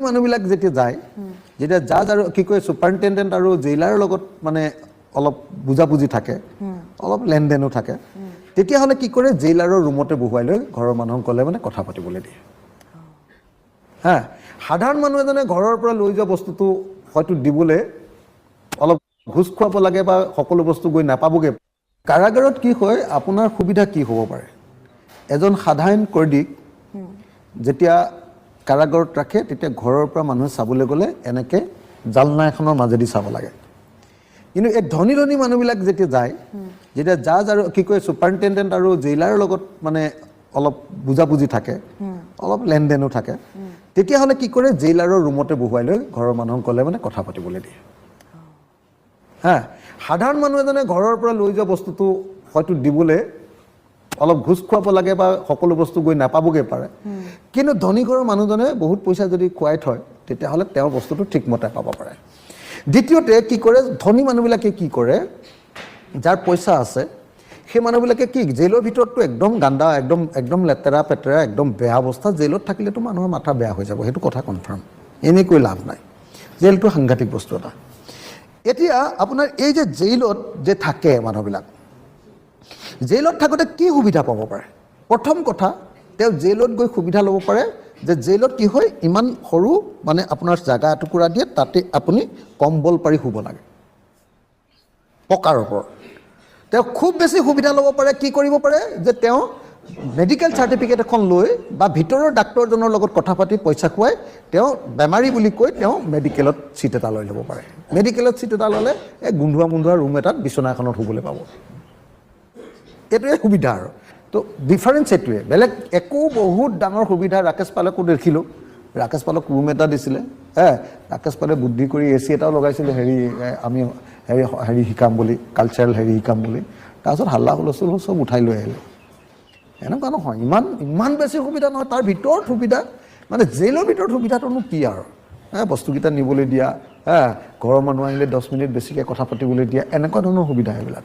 মানুহবিলাক যেতিয়া যায়, যেতিয়া জাজ আৰু কি কয় ছুপাৰিণ্টেণ্ডেণ্ট আৰু জেইলাৰৰ লগত মানে অলপ বুজাবুজি থাকে, অলপ লেনদেনো থাকে, তেতিয়াহ'লে কি কৰে জেইলাৰৰ ৰুমতে বহুৱাই লৈ ঘৰৰ মানুহক গ'লে মানে কথা পাতিবলৈ দিয়ে। হা, সাধাৰণ মানুহ এজনে ঘৰৰ পৰা লৈ যোৱা বস্তুটো হয়তো দিবলৈ অলপ ঘোচ খুৱাব লাগে বা সকলো বস্তু গৈ নাপাবগৈ। কাৰাগাৰত কি হয়, আপোনাৰ সুবিধা কি হ'ব পাৰে? এজন সাধাৰণ কৰ্দীক যেতিয়া কাৰাগাৰত ৰাখে, তেতিয়া ঘৰৰ পৰা মানুহে চাবলৈ গ'লে এনেকৈ জালনা এখনৰ মাজেদি চাব লাগে। কিন্তু এই ধনী ধনী মানুহবিলাক যেতিয়া যায়, যেতিয়া জাজ আৰু কি কয় ছুপাৰিণ্টেণ্ডেণ্ট আৰু জেইলাৰৰ লগত মানে অলপ বুজাবুজি থাকে, অলপ লেনদেনো থাকে, তেতিয়াহ'লে কি কৰে জেইলাৰৰ ৰুমতে বহুৱাই লৈ ঘৰৰ মানুহক গ'লে মানে কথা পাতিবলৈ দিয়ে। হা, সাধাৰণ মানুহ এজনে ঘৰৰ পৰা লৈ যোৱা বস্তুটো হয়তো দিবলৈ অলপ ঘোচ খুৱাব লাগে বা সকলো বস্তু গৈ নাপাবগৈ পাৰে। কিন্তু ধনী ঘৰৰ মানুহজনে বহুত পইচা যদি খুৱাই থয় তেতিয়াহ'লে তেওঁৰ বস্তুটো ঠিকমতে পাব পাৰে। দ্বিতীয়তে কি কৰে ধনী মানুহবিলাকে কি কৰে যাৰ পইচা আছে সেই মানুহবিলাকে কি জেইলৰ ভিতৰততো একদম গান্দা একদম একদম লেতেৰা পেতেৰা একদম বেয়া অৱস্থা জেইলত থাকিলেতো মানুহৰ মাথা বেয়া হৈ যাব সেইটো কথা কনফাৰ্ম এনেকৈ লাভ নাই। জেইলটো সাংঘাতিক বস্তু এটা। এতিয়া আপোনাৰ এই যে জেইলত যে থাকে মানুহবিলাক জেইলত থাকোঁতে কি সুবিধা পাব পাৰে? প্ৰথম কথা তেওঁ জেইলত গৈ সুবিধা ল'ব পাৰে যে জেইলত কি হয় ইমান সৰু মানে আপোনাৰ জাগা এটুকুৰা দিয়ে তাতে আপুনি কম্বল পাৰি শুব লাগে। পকাৰ ওপৰত। তেওঁ খুব বেছি সুবিধা ল'ব পাৰে কি কৰিব পাৰে যে তেওঁ মেডিকেল চাৰ্টিফিকেট এখন লৈ বা ভিতৰৰ ডাক্তৰজনৰ লগত কথা পাতি পইচা খুৱাই তেওঁ বেমাৰী বুলি কৈ তেওঁ মেডিকেলত ছিট এটা লৈ ল'ব পাৰে। মেডিকেলত ছিট এটা ল'লে এই গোন্ধোৱা মোন্ধোৱা ৰুম এটাত বিচনা এখনত শুবলৈ পাব। এইটোৱে সুবিধা আৰু। তো ডিফাৰেঞ্চ এইটোৱে। বেলেগ একো বহুত ডাঙৰ সুবিধা ৰাকেশ পালকো দেখিলোঁ। ৰাকেশ পালক ৰুম এটা দিছিলে হে ৰাকেশ পালে বুদ্ধি কৰি এ চি এটাও লগাইছিলে হেৰি আমি হেৰি হেৰি শিকাম বুলি কালচাৰেল হেৰি শিকাম বুলি। তাৰপিছত হাল্লা হুলস্থুল হ'ল, চব উঠাই লৈ আহিলে। এনেকুৱা নহয় ইমান ইমান বেছি সুবিধা নহয় তাৰ ভিতৰত সুবিধা মানে জেইলৰ ভিতৰত সুবিধাটোনো কি আৰু? বস্তুকেইটা নিবলৈ দিয়া ঘৰৰ মানুহ আহিলে দহ মিনিট বেছিকৈ কথা পাতিবলৈ দিয়া এনেকুৱা ধৰণৰ সুবিধা এইবিলাক।